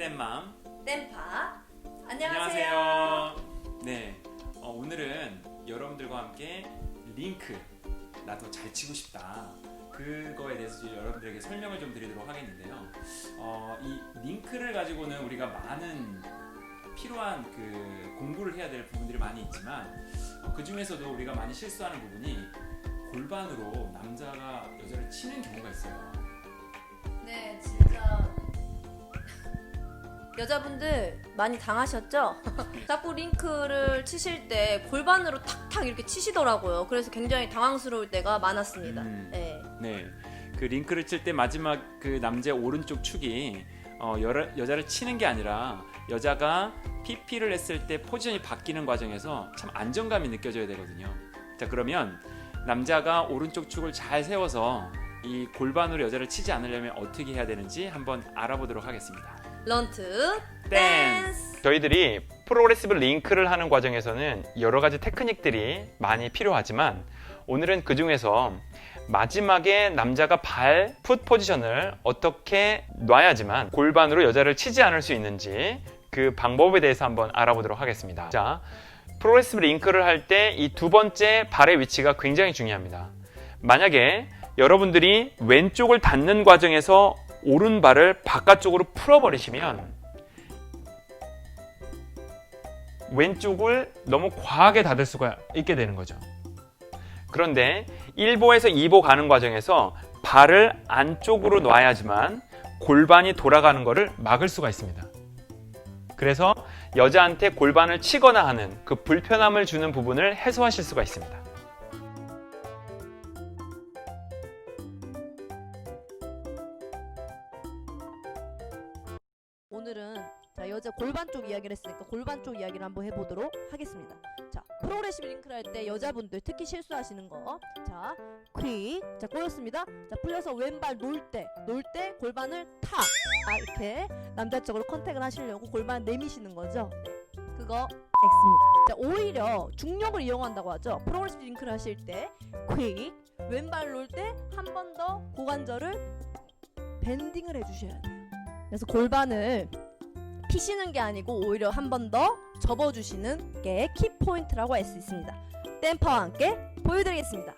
땜맘 땜파 안녕하세요. 안녕하세요. 네, 어, 오늘은 여러분들과 함께 링크 나도 잘 치고 싶다. 그거에 대해서 여러분들에게 설명을 좀 드리도록 하겠는데요. 어, 이 링크를 가지고는 우리가 많은 필요한 그 공부를 해야 될 부분들이 많이 있지만 어, 그 중에서도 우리가 많이 실수하는 부분이 골반으로 남자가 여자를 치는 경우가 있어요. 여자분들 많이 당하셨죠? 자꾸 링크를 치실 때 골반으로 탁탁 이렇게 치시더라고요. 그래서 굉장히 당황스러울 때가 많았습니다. 음. 네. 네, 그 링크를 칠 때 마지막 그 남자의 오른쪽 축이 어, 여러, 여자를 치는 게 아니라 여자가 PP를 했을 때 포지션이 바뀌는 과정에서 참 안정감이 느껴져야 되거든요. 자 그러면 남자가 오른쪽 축을 잘 세워서 이 골반으로 여자를 치지 않으려면 어떻게 해야 되는지 한번 알아보도록 하겠습니다. 런트 댄스. 저희들이 프로그레시브 링크를 하는 과정에서는 여러 가지 테크닉들이 많이 필요하지만 오늘은 그 중에서 마지막에 남자가 발, 풋 포지션을 어떻게 놔야지만 골반으로 여자를 치지 않을 수 있는지 그 방법에 대해서 한번 알아보도록 하겠습니다. 자, 프로그레시브 링크를 할 때 이 두 번째 발의 위치가 굉장히 중요합니다. 만약에 여러분들이 왼쪽을 닿는 과정에서 오른발을 바깥쪽으로 풀어버리시면 왼쪽을 너무 과하게 닫을 수가 있게 되는 거죠. 그런데 1보에서 2보 가는 과정에서 발을 안쪽으로 놔야지만 골반이 돌아가는 것을 막을 수가 있습니다. 그래서 여자한테 골반을 치거나 하는 그 불편함을 주는 부분을 해소하실 수가 있습니다. 오늘은 자 여자 골반 쪽 이야기를 했으니까 골반 쪽 이야기를 한번 해보도록 하겠습니다. 자 프로그레시브 링크를 할 때 여자분들 특히 실수하시는 거. 자 퀵. 자 꼬였습니다. 자 풀려서 왼발 놓을 때 놓을 때 골반을 탁. 아 이렇게 남자 쪽으로 컨택을 하시려고 골반 내미시는 거죠. 네. 그거 X입니다. 자 오히려 중력을 이용한다고 하죠. 프로그레시브 링크를 하실 때 퀵. 왼발 놓을 때한 번 더 고관절을 밴딩을 해주셔야 돼요. 그래서 골반을 피시는 게 아니고 오히려 한 번 더 접어주시는 게 키포인트라고 할 수 있습니다. 댐퍼와 함께 보여드리겠습니다.